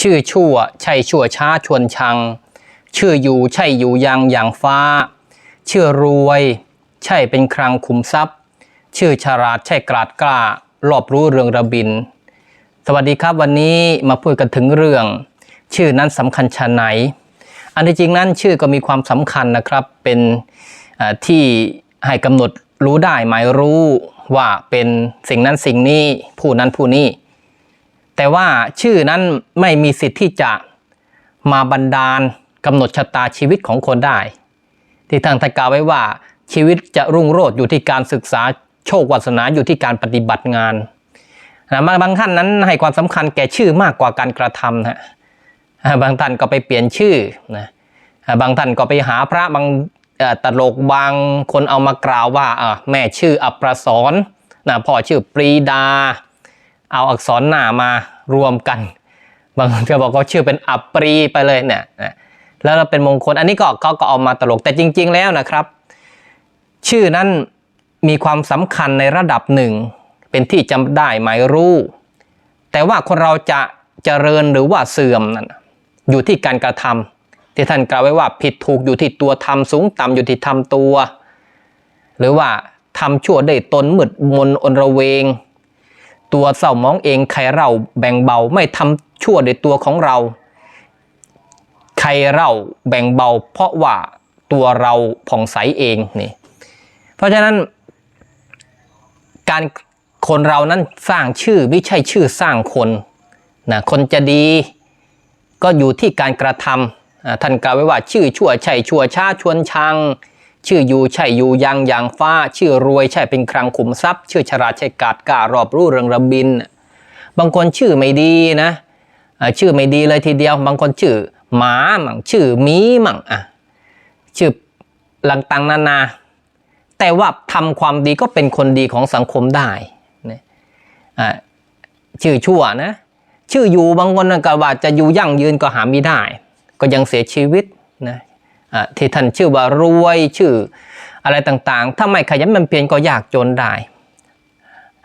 ชื่อชั่ว ใช่ชั่วช้าชวนชัง ชื่ออยู่ใช่อยู่ยังอย่างฟ้า ชื่อรวย ใช่เป็นครังขุมทรัพย์ ชื่อฉลาดใช่กราดกล้ารอบรู้เรื่องระบิน สวัสดีครับวันนี้มาพูดกันถึงเรื่อง ชื่อนั้นสำคัญชะไหน อันที่จริงนั้นชื่อก็มีความสำคัญนะครับเป็นที่ให้กำหนดรู้ได้หมายรู้ว่าเป็นสิ่งนั้นสิ่งนี้ผู้นั้นผู้นี้ แต่ว่าชื่อนั้นไม่มีสิทธิ์ที่จะมาบันดาลกำหนดชะตาชีวิตของคนได้ ที่ทางทกาไว้ว่าชีวิตจะรุ่งโรจน์อยู่ที่การศึกษาโชควาสนาอยู่ที่การปฏิบัติงานนะบางท่านนั้นให้ความสำคัญแก่ชื่อมากกว่าการกระทำนะบางท่านก็ไปเปลี่ยนชื่อนะบางท่านก็ไปหาพระบางตลกบางคนเอามากล่าวว่าอ่าแม่ชื่ออัปรสรนะพ่อชื่อปรีดา เอาอักษรหนามารวมกัน บางคนก็บอกว่าชื่อเป็นอัปรีไปเลยเนี่ยนะแล้วเราเป็นมงคลอันนี้ก็เขาก็เอามาตลกแต่จริง ๆ แล้วนะครับ ชื่อนั้นมีความสำคัญในระดับหนึ่ง เป็นที่จำได้หมายรู้ แต่ว่าคนเราจะเจริญหรือว่าเสื่อมนั้นอยู่ที่การกระทำที่ท่านกล่าวไว้ว่าผิดถูกอยู่ที่ตัวทำสูงต่ำอยู่ที่ทำตัว หรือว่าทำชั่วได้ตนมืดมนอนระเวง ตัวเศร้ามองเองใครเราแบ่งเบาไม่ทำชั่วในตัวของเรา ใครเราแบ่งเบา เพราะว่าตัวเราผ่องใสเองนี่เพราะฉะนั้น การคนเรานั้นสร้างชื่อไม่ใช่ชื่อสร้างคนนะคนจะดีก็อยู่ที่การกระทำท่านกล่าวไว้ว่าชื่อชั่วใช่ชั่วช้าชวนชัง ชื่ออยู่ใช่อยู่ยังอย่างฟ้า ชื่อรวยใช่เป็นครังขุมทรัพย์ ชื่อฉลาใช่กาดการอบรู้เรื่องระบิน บางคนชื่อไม่ดีนะชื่อไม่ดีเลยทีเดียว บางคนชื่อหมามั่งชื่อมีมั่งอะชื่อลังตังนานา แต่ว่าทำความดีก็เป็นคนดีของสังคมได้นะอ่ชื่อชั่วนะ ชื่ออยู่บางคนก็ว่าจะอยู่ยั่งยืนก็หาไม่ได้ ก็ยังเสียชีวิตนะ ที่ท่านชื่อว่ารวยชื่ออะไรต่างๆ ถ้าไม่ขยันมันเพียรก็ยากจนได้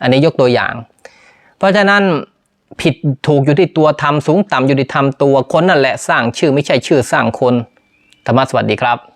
อันนี้ยกตัวอย่าง เพราะฉะนั้นผิดถูกอยู่ที่ตัวทำสูงต่ำอยู่ที่ทำตัวคนนั่นแหละสร้างชื่อไม่ใช่ชื่อสร้างคนธรรมะสวัสดีครับ